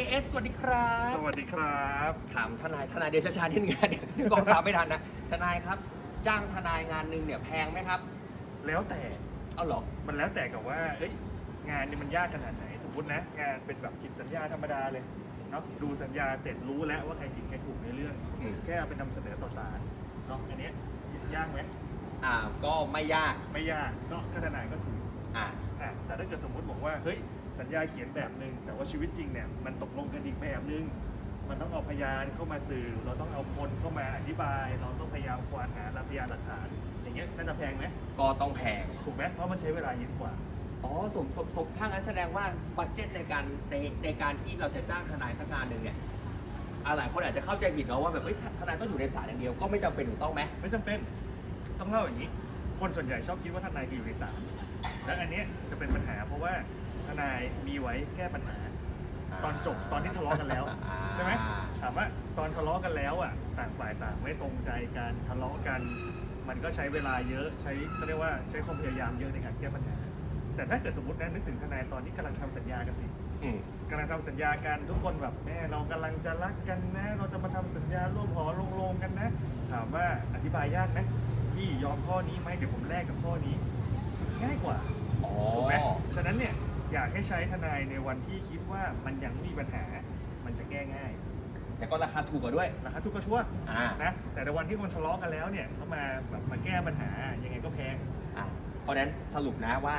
AS สวัสดีครับ สวัสดีครับ ถามทนายทนายเดชชานิดนึงนะเดี๋ยวเดี๋ยวกองตามไม่ทันนะ ทนายครับ จ้างทนายงานหนึ่งเนี่ยแพงไหมครับ แล้วแต่ เอาเหรอ มันแล้วแต่กับว่า เอ้ย งานเนี่ยมันยากขนาดไหน สมมตินะ งานเป็นแบบผิดสัญญาธรรมดาเลยเนาะ ดูสัญญาเสร็จรู้แล้วว่าใครผิดใครถูกในเรื่องอืมแค่เอาไปนำเสนอต่อศาลเนาะ อันเนี้ยยากไหมอ่า ก็ไม่ยาก ไม่ยากก็ค่าทนายก็ถูกอ่าอะแต่ถ้าเกิดสมมติบอกว่า เฮ้ย สัญญาเขียนแบบหนึ่งแต่ว่าชีวิตจริงเนี่ยมันตกลงกันอีกแบบหนึ่งมันต้องเอาพยานเข้ามาสื่อ เราต้องเอาคนเข้ามาอธิบาย เราต้องพยายามควานหาพยานหลักฐาน อย่างเงี้ยน่าจะแพงไหมก็ต้องแพง ถูกไหมเพราะมันใช้เวลาเยอะกว่าอ๋อสมสมสมถ้างั้นแสดงว่าบัตเจ็ตในการในในการที่เราจะจ้างทนายสักงานหนึ่งเนี่ยอ่าหลายคนอาจจะเข้าใจผิดเนาะว่าแบบเอ้ยทนายต้องอยู่ในศาลอย่างเดียวก็ไม่จำเป็นถูกต้องไหมไม่จำเป็นต้องเล่าอย่างนี้ คนส่วนใหญ่ชอบคิดว่าทนายคืออยู่ในศาล และอันเนี้ยจะเป็นปัญหาเพราะว่าทนายมีไว้แก้ปัญหา ตอนจบตอนที่ทะเลาะกันแล้วอ่าใช่ไหมถามว่าตอนทะเลาะกันแล้วอะต่างฝ่ายต่างไม่ตรงใจกันทะเลาะกัน มันก็ใช้เวลาเยอะใช้เขาเรียกว่าใช้ความพยายามเยอะในการแก้ปัญหา แต่ถ้าเกิดสมมตินะนึกถึงทนายตอนที่กำลังทำสัญญากันสิอืม กำลังทำสัญญากันทุกคนแบบแม่เรากำลังจะรักกันนะ เราจะมาทำสัญญาร่วมหอลงโรงกันนะ ถามว่าอธิบายยากนะพี่ยอมข้อนี้ไหมเดี๋ยวผมแลกกับข้อนี้ ง่ายกว่าอ๋อ ถูกไหมฉะนั้นเนี่ยอยากให้ใช้ทนายในวันที่คิดว่ามันยังไม่มีปัญหา มันจะแก้ง่ายแต่ก็ราคาถูกกว่าด้วย ราคาทุกกระชั่วอ่า นะแต่ในวันที่มันทะเลาะกันแล้วเนี่ยเขามาแบบมาแก้ปัญหายังไงก็แพง อะเพราะฉะนั้นสรุปนะว่า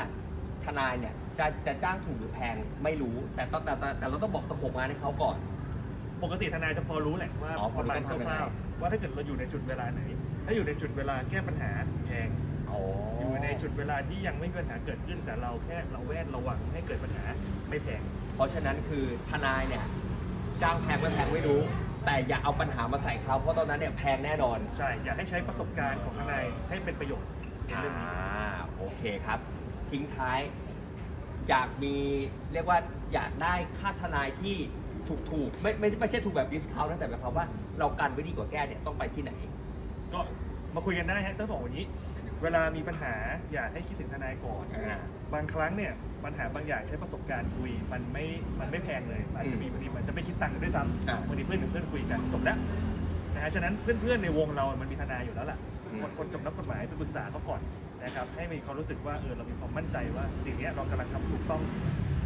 ทนายเนี่ยจะจะจ้างถูกหรือแพงไม่รู้แต่ต้องแต่แต่แต่เราต้องบอกสโคปงานให้เขาก่อน ปกติทนายจะพอรู้แหละว่าอ๋อพปอรู้ระมาณต้องทำยังคไงร่าวๆ ว่าถ้าเกิดเราอยู่ในจุดเวลาไหน ถ้าอยู่ในจุดเวลาแก้ปัญหาแพงอ๋อออยู่ในจุดเวลาที่ยังไม่มีปัญหาเกิดขึ้น แต่เราแค่เราแวดระวังให้เกิดปัญหาไม่แพง เพราะฉะนั้นคือทนายเนี่ยจ้างแพงไม่แพงไม่รู้ แต่อย่าเอาปัญหามาใส่เขาเพราะตอนนั้นเนี่ยแพงแน่นอน ใช่ อยากให้ใช้ประสบการณ์ของทนายให้เป็นประโยชน์ในอ่าเรื่องนี้ โอเคครับ ทิ้งท้าย อยากมีเรียกว่าอยากได้ค่าทนายที่ ถูกถูกๆไม่ไม่ไม่ใช่ถูกแบบดิสคาวนะแต่หมายความว่าเรากันไว้ดีกว่าแก้เนี่ยต้องไปที่ไหน ก็มาคุยกันได้ฮะต้องบอกวันนี้ เวลามีปัญหาอยากให้คิดถึงทนายก่อนอ่า บางครั้งเนี่ยปัญหาบางอย่างใช้ประสบการณ์คุยมันไม่มันไม่แพงเลยอาจจะมีบางทีมันจะไม่คิดตังค์กันด้วยซ้อ่าำบางทีเพื่อนกับเพื่อนคุยกันจบแล้วนะฮะฉะนั้นเพื่อนๆในวงเรามันมีทนายอยู่แล้วล่ะอืมคนคนจบนักกฎหมายไปปรึกษาเขาก่อนนะครับให้มีความรู้สึกว่าเออเรามีความมั่นใจว่าสิ่งเนี้ยเรากำลังทำถูกต้อง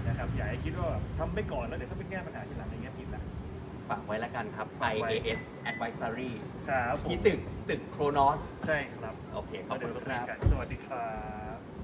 นะครับอย่าให้คิดว่าทำไปก่อนแล้วเดี๋ยวถ้าไปแก้ปัญหาทีหลัง ฝากไว้แล้วกันครับฝากไว้ IAS Advisory ครับผมที่ตึกตึกโครนอส ใช่ครับโอเคขอบคุณเดี๋ยวเาครับยกันสวัสดีครับ